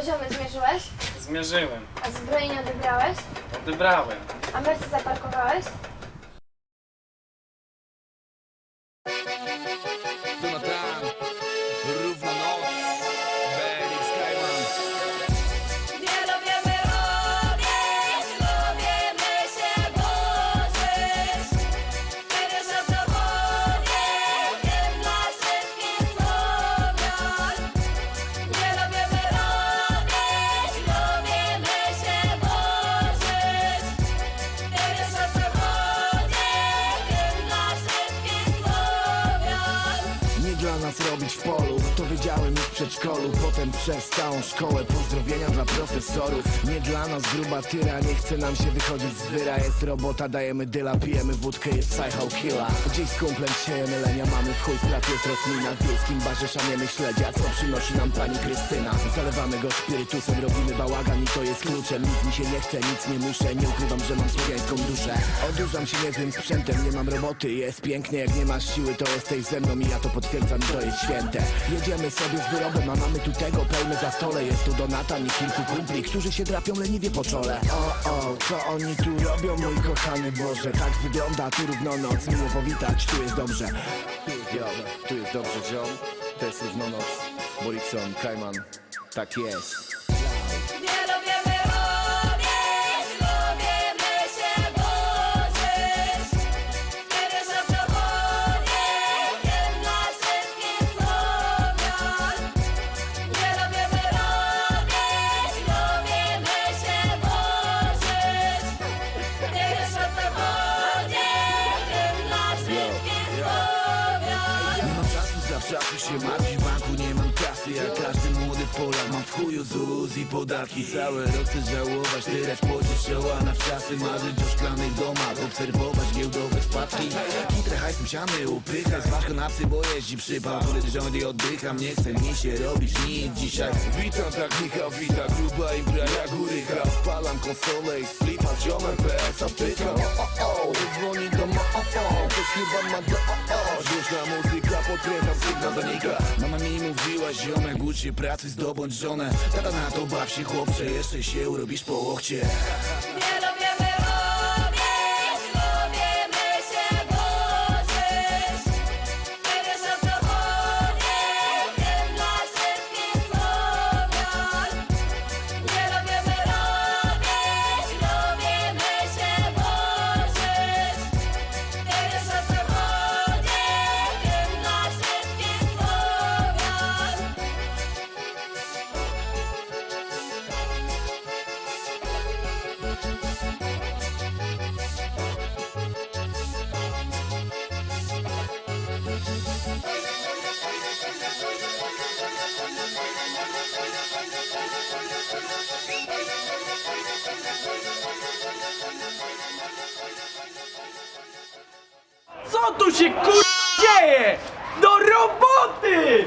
poziomy zmierzyłeś? Zmierzyłem. A zbrojenia odebrałeś? Odebrałem. A mercy zaparkowałeś? W polu, to wiedziałem już w przedszkolu Potem przez całą szkołę. Pozdrowienia dla profesorów. Nie dla nas gruba tyra, nie chce nam się wychodzić z wyra. Jest robota, dajemy dyla, pijemy wódkę, jest psycho killa Dziś z kumplem siejemy lenia, mamy w chuj. Spraw, jest roślina W wiejskim barze szamiemy śledzia, co przynosi nam pani Krystyna? Zalewamy go spirytusem, robimy bałagan i to jest kluczem. Nic mi się nie chce, nic nie muszę, nie ukrywam, że mam słowiańską duszę. Odurzam się niezłym sprzętem, nie mam roboty, jest pięknie Jak nie masz siły, to jesteś ze mną i ja to potwierdzam, to jest Jedziemy sobie z wyrobem, a mamy tu tego pełne za stole. Jest tu Donatan i kilku kumpli, którzy się drapią leniwie po czole. O, o, co oni tu robią, mój kochany Boże? Tak wygląda tu równonoc, miło powitać, tu jest dobrze. Yo, tu jest dobrze, ziom, to jest równonoc Borikson, Kajman, tak jest zawsze się martwić banku nie mam kasy Jak każdy młody Polak mam w chuju ZUS i podatki. Cały rok chcę żałować, tyrać pocisz czoła na wczasy Marzyć o szklanych domach, obserwować giełdowe spadki. Kitrę hajsem siany upycha, zważko na psy, bo jeździ przypał Kury rząd i oddycham, nie chce mi się robić nic dzisiaj. Witam tak Michał, wita gruba impra jak urycha Spalam konsolę i splifa z ziomem PS-a pyka O, o, o, dzwoni do ma, o, o, ktoś chyba ma do, o, o. Głośna muzyka, podkręcam sygnał zanika Mama mi mówiła, ziomek, ucz się pracy, zdobądź żonę. Tata na to baw się, chłopcze, jeszcze się urobisz po łokcie. Nie robić, Co tu się kur... dzieje? Do roboty!